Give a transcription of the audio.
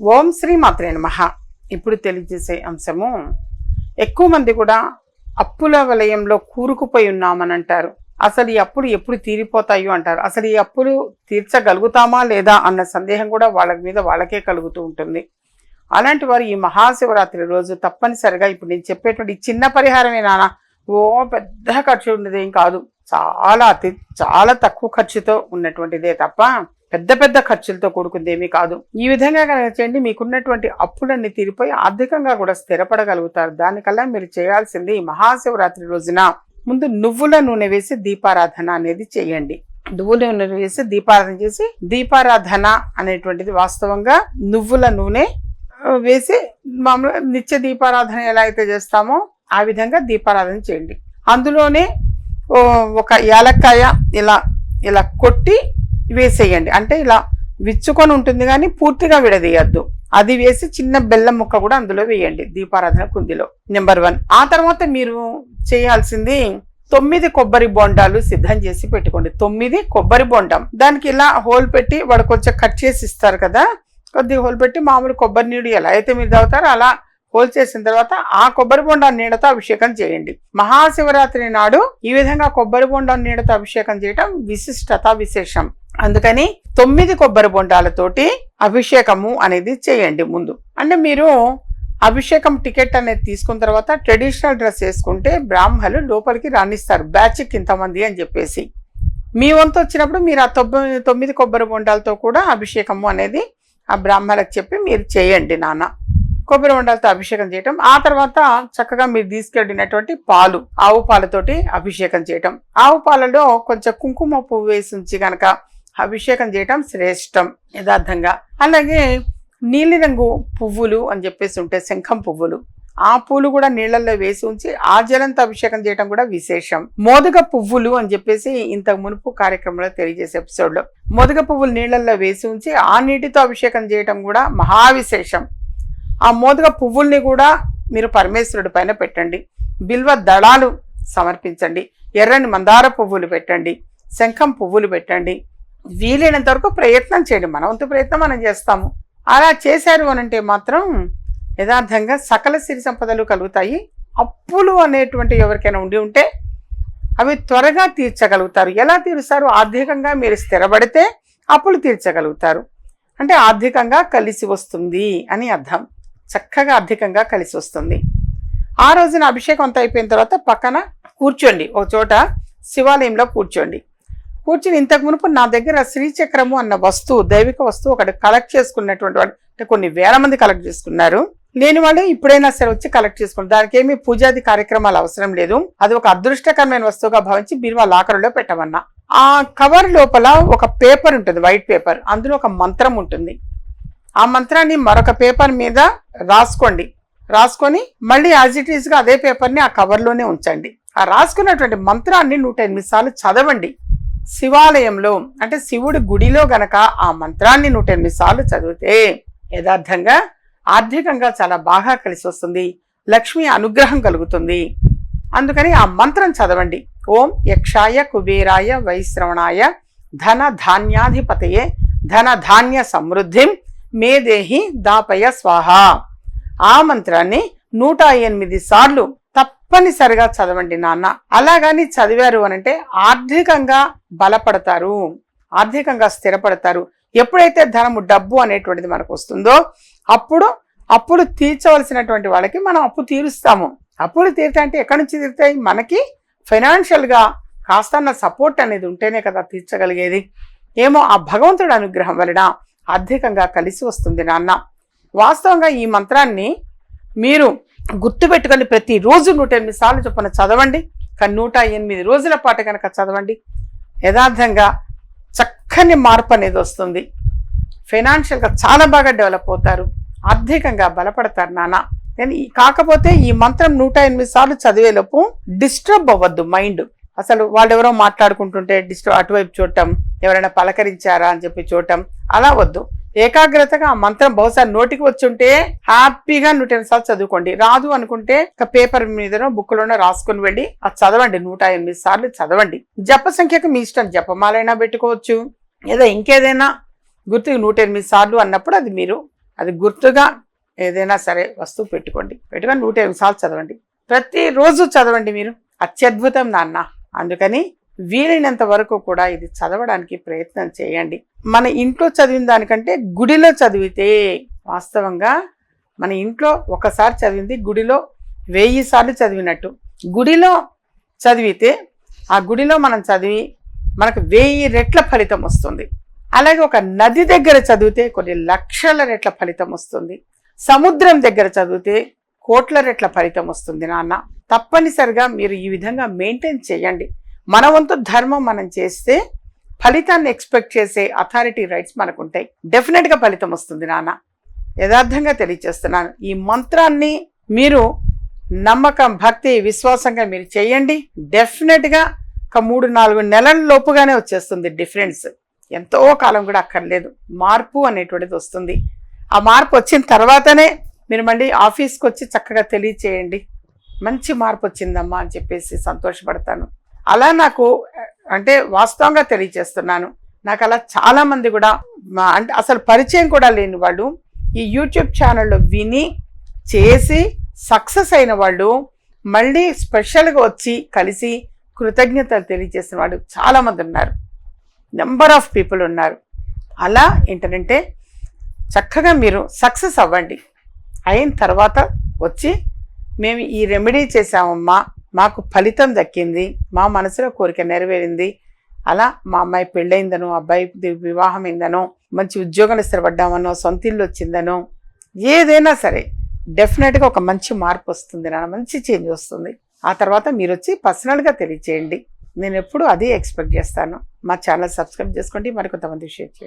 ఓం శ్రీ మాత్రే నమః. ఇప్పుడు తెలియజేసే అంశము ఎక్కువ మంది కూడా అప్పుల వలయంలో కూరుకుపోయి ఉన్నామని అంటారు అసలు ఈ అప్పులు ఎప్పుడు తీరిపోతాయో అంటారు. అసలు ఈ అప్పులు తీర్చగలుగుతామా లేదా అన్న సందేహం కూడా వాళ్ళ మీద వాళ్ళకే కలుగుతూ ఉంటుంది. అలాంటి వారు ఈ మహాశివరాత్రి రోజు తప్పనిసరిగా ఇప్పుడు నేను చెప్పేటువంటి చిన్న పరిహారమే నాన్న. ఓ పెద్ద ఖర్చు ఉండేదేం కాదు. చాలా అతి చాలా తక్కువ ఖర్చుతో ఉన్నటువంటిదే తప్ప పెద్ద పెద్ద ఖర్చులతో కూడుకుందేమీ కాదు. ఈ విధంగా కనుక చేయండి మీకున్నటువంటి అప్పులన్నీ తీరిపోయి ఆర్థికంగా కూడా స్థిరపడగలుగుతారు. దానికల్లా మీరు చేయాల్సింది మహాశివరాత్రి రోజున ముందు నువ్వుల నూనె వేసి దీపారాధన అనేది చేయండి. నువ్వుల నూనె వేసి దీపారాధన చేసి దీపారాధన అనేటువంటిది వాస్తవంగా నువ్వుల నూనె వేసి మామూలుగా నిత్య దీపారాధన ఎలా అయితే చేస్తామో ఆ విధంగా దీపారాధన చేయండి. అందులోనే ఒక యాలక్కాయ ఇలా ఇలా కొట్టి వేసేయండి. అంటే ఇలా విచ్చుకొని ఉంటుంది కానీ పూర్తిగా విడదీయద్దు. అది వేసి చిన్న బెల్లం ముక్క కూడా అందులో వేయండి దీపారాధన కుందిలో. నెంబర్ వన్ ఆ తర్వాత మీరు చేయాల్సింది తొమ్మిది కొబ్బరి బొండాలు సిద్ధం చేసి పెట్టుకోండి. తొమ్మిది కొబ్బరి బొండం. దానికి ఇలా హోల్ పెట్టి వాడు కొంచెం కట్ చేసి ఇస్తారు కదా కొద్దిగా హోల్ పెట్టి మామూలు కొబ్బరి నీడు ఎలా అయితే మీరు తాగుతారో అలా హోల్ చేసిన తర్వాత ఆ కొబ్బరి బొండా నీడతో అభిషేకం చేయండి. మహాశివరాత్రి నాడు ఈ విధంగా కొబ్బరి బొండా నీడతో అభిషేకం చేయటం విశిష్టత విశేషం. అందుకని తొమ్మిది కొబ్బరి బొండాలతోటి అభిషేకము అనేది చేయండి ముందు. అంటే మీరు అభిషేకం టికెట్ అనేది తీసుకున్న తర్వాత ట్రెడిషనల్ డ్రెస్ వేసుకుంటే బ్రాహ్మలు లోపలికి రాణిస్తారు. బ్యాచ్కి ఇంతమంది అని చెప్పేసి. మీ వంతు వచ్చినప్పుడు మీరు ఆ తొమ్మిది తొమ్మిది కొబ్బరి బొండాలతో కూడా అభిషేకము అనేది ఆ బ్రాహ్మణులకు చెప్పి మీరు చేయండి నాన్న. కొబ్బరి బొండాలతో అభిషేకం చేయటం. ఆ తర్వాత చక్కగా మీరు తీసుకెళ్ళినటువంటి పాలు ఆవు పాలతోటి అభిషేకం చేయటం. ఆవు పాలలో కొంచెం కుంకుమ పువ్వు వేసి ఉంచి కనుక అభిషేకం చేయటం శ్రేష్టం యథార్థంగా. అలాగే నీలిరంగు పువ్వులు అని చెప్పేసి ఉంటాయి శంఖం పువ్వులు. ఆ పూలు కూడా నీళ్ళల్లో వేసి ఉంచి ఆ జలంతో అభిషేకం చేయటం కూడా విశేషం. మోదక పువ్వులు అని చెప్పేసి ఇంతకు మునుపు కార్యక్రమంలో తెలియజేసే ఎపిసోడ్లో మోదక పువ్వులు నీళ్ళల్లో వేసి ఉంచి ఆ నీటితో అభిషేకం చేయటం కూడా మహావిశేషం. ఆ మోదక పువ్వుల్ని కూడా మీరు పరమేశ్వరుడి పైన పెట్టండి. బిల్వ దళాలు సమర్పించండి. ఎర్రని మందార పువ్వులు పెట్టండి. శంఖం పువ్వులు పెట్టండి. వీలైనంత వరకు ప్రయత్నం చేయండి. మన వంతు ప్రయత్నం మనం చేస్తాము. అలా చేశారు అని అంటే మాత్రం యథార్థంగా సకల సిరి సంపదలు కలుగుతాయి. అప్పులు అనేటువంటి ఎవరికైనా ఉండి ఉంటే అవి త్వరగా తీర్చగలుగుతారు. ఎలా తీరుస్తారు? ఆర్థికంగా మీరు స్థిరపడితే అప్పులు తీర్చగలుగుతారు. అంటే ఆర్థికంగా కలిసి వస్తుంది అని అర్థం. చక్కగా ఆర్థికంగా కలిసి వస్తుంది. ఆ రోజున అభిషేకం అంత అయిపోయిన తర్వాత పక్కన కూర్చోండి. ఒక చోట శివాలయంలో కూర్చోండి. కూర్చుని ఇంతకు మునుపు నా దగ్గర శ్రీచక్రము అన్న వస్తువు దైవిక వస్తువు ఒకటి కలెక్ట్ చేసుకున్నటువంటి వాడు అంటే కొన్ని వేల మంది కలెక్ట్ చేసుకున్నారు. లేని వాళ్ళు ఇప్పుడైనా సరే వచ్చి కలెక్ట్ చేసుకోండి దానికి ఏమి పూజాది కార్యక్రమాలు అవసరం లేదు. అది ఒక అదృష్టకరమైన వస్తువుగా భావించి బీరువా లాకర్లో పెట్టమన్నా. ఆ కవర్ లోపల ఒక పేపర్ ఉంటుంది వైట్ పేపర్. అందులో ఒక మంత్రం ఉంటుంది. ఆ మంత్రాన్ని మరొక పేపర్ మీద రాసుకోండి. రాసుకొని మళ్ళీ యాజ్ ఇట్ ఈస్గా అదే పేపర్ని ఆ కవర్లోనే ఉంచండి. ఆ రాసుకున్నటువంటి మంత్రాన్ని నూట ఎనిమిది సార్లు చదవండి. శివాలయంలో అంటే శివుడి గుడిలో గనక ఆ మంత్రాన్ని నూట ఎనిమిది సార్లు చదివితే యథార్థంగా ఆర్థికంగా చాలా బాగా కలిసి వస్తుంది లక్ష్మి అనుగ్రహం కలుగుతుంది. అందుకని ఆ మంత్రం చదవండి. ఓం యక్షాయ కుబేరాయ వైశ్రవణాయ ధన ధాన్యాధిపతయే ధన ధాన్య సమృద్ధిం మే దేహి దాపయ స్వాహ. ఆ మంత్రాన్ని నూట ఎనిమిది సార్లు తప్పనిసరిగా చదవండి నాన్న. అలాగని చదివారు అనంటే ఆర్థికంగా బలపడతారు. ఆర్థికంగా స్థిరపడతారు. ఎప్పుడైతే ధనము డబ్బు అనేటువంటిది మనకు వస్తుందో అప్పుడు అప్పులు తీర్చవలసినటువంటి వాళ్ళకి మనం అప్పు తీరుస్తాము. అప్పులు తీరుతాయి అంటే ఎక్కడి నుంచి తీరుతాయి? మనకి ఫైనాన్షియల్గా కాస్తన్న సపోర్ట్ అనేది ఉంటేనే కదా తీర్చగలిగేది. ఏమో ఆ భగవంతుడి అనుగ్రహం వలన ఆర్థికంగా కలిసి వస్తుంది నాన్న. వాస్తవంగా ఈ మంత్రాన్ని మీరు గుర్తుపెట్టుకొని ప్రతిరోజు నూట ఎనిమిది సార్లు చొప్పున చదవండి. కానీ నూట ఎనిమిది రోజుల పాటు కనుక చదవండి. యథార్థంగా చక్కని మార్పు అనేది వస్తుంది. ఫైనాన్షియల్గా చాలా బాగా డెవలప్ అవుతారు. ఆర్థికంగా బలపడతారు నాన్న. కానీ కాకపోతే ఈ మంత్రం నూట ఎనిమిది సార్లు చదివేలోపు డిస్టర్బ్ అవ్వద్దు మైండ్ అసలు వాళ్ళు ఎవరో మాట్లాడుకుంటుంటే డిస్టర్బ్ అటువైపు చూడటం ఎవరైనా పలకరించారా అని చెప్పి చూడటం అలా వద్దు. ఏకాగ్రతగా ఆ మంత్రం బహుశా నోటికి వచ్చుంటే హ్యాపీగా నూట ఎనిమిది సార్లు చదువుకోండి. రాదు అనుకుంటే ఒక పేపర్ మీదనో బుక్లోనో రాసుకుని వెళ్ళి అది చదవండి. నూట ఎనిమిది సార్లు చదవండి. జప సంఖ్యకు మీ ఇష్టం. జపమాలైనా పెట్టుకోవచ్చు. లేదా ఇంకేదైనా గుర్తుకు నూట ఎనిమిది సార్లు అన్నప్పుడు అది మీరు అది గుర్తుగా ఏదైనా సరే వస్తువు పెట్టుకోండి. పెట్టుకొని నూట ఎనిమిది సార్లు చదవండి. ప్రతిరోజు చదవండి మీరు. అత్యద్భుతం నాన్న. అందుకని వీలైనంత వరకు కూడా ఇది చదవడానికి ప్రయత్నం చేయండి. మన ఇంట్లో చదివిన దానికంటే గుడిలో చదివితే వాస్తవంగా మన ఇంట్లో ఒకసారి చదివింది గుడిలో వెయ్యి సార్లు చదివినట్టు. గుడిలో చదివితే ఆ గుడిలో మనం చదివి మనకు వెయ్యి రెట్ల ఫలితం వస్తుంది. అలాగే ఒక నది దగ్గర చదివితే కొన్ని లక్షల రెట్ల ఫలితం వస్తుంది. సముద్రం దగ్గర చదివితే కోట్ల రెట్ల ఫలితం వస్తుంది నాన్న. తప్పనిసరిగా మీరు ఈ విధంగా మెయింటైన్ చేయండి. మన వంతు ధర్మం మనం చేస్తే ఫలితాన్ని ఎక్స్పెక్ట్ చేసే అథారిటీ రైట్స్ మనకు ఉంటాయి డెఫినెట్గా ఫలితం వస్తుంది నాన్న. యథార్థంగా తెలియచేస్తున్నాను. ఈ మంత్రాన్ని మీరు నమ్మకం భక్తి విశ్వాసంగా మీరు చేయండి. డెఫినెట్గా ఒక మూడు నాలుగు నెలల లోపుగానే వచ్చేస్తుంది డిఫరెన్స్ ఎంతో కాలం కూడా అక్కర్లేదు. మార్పు అనేటువంటిది వస్తుంది. ఆ మార్పు వచ్చిన తర్వాతనే మీరు మళ్ళీ ఆఫీస్కి వచ్చి చక్కగా తెలియచేయండి. మంచి మార్పు వచ్చిందమ్మా అని చెప్పేసి సంతోషపడతాను. అలా నాకు అంటే వాస్తవంగా తెలియజేస్తున్నాను. నాకు అలా చాలామంది కూడా అంటే అసలు పరిచయం కూడా లేని వాళ్ళు ఈ యూట్యూబ్ ఛానల్లో విని చేసి సక్సెస్ అయిన వాళ్ళు మళ్ళీ స్పెషల్గా వచ్చి కలిసి కృతజ్ఞతలు తెలియజేసిన వాళ్ళు చాలామంది ఉన్నారు. నెంబర్ ఆఫ్ పీపుల్ ఉన్నారు. అలా ఏంటంటే చక్కగా మీరు సక్సెస్ అవ్వండి. అయిన తర్వాత వచ్చి మేము ఈ రెమెడీ చేసామమ్మా మాకు ఫలితం దక్కింది మా మనసులో కోరిక నెరవేరింది. అలా మా అమ్మాయి పెళ్ళైందనో అబ్బాయి వివాహం అయిందనో మంచి ఉద్యోగాలు స్థిరపడ్డామనో సొంత ఇల్లు వచ్చిందనో ఏదైనా సరే డెఫినెట్గా ఒక మంచి మార్పు వస్తుంది నాన్న మంచి చేంజ్ వస్తుంది. ఆ తర్వాత మీరు వచ్చి పర్సనల్గా తెలియచేయండి. నేను ఎప్పుడు అదే ఎక్స్పెక్ట్ చేస్తాను. మా ఛానల్ సబ్స్క్రైబ్ చేసుకోండి. మరి కొంతమంది షేర్ చేయండి.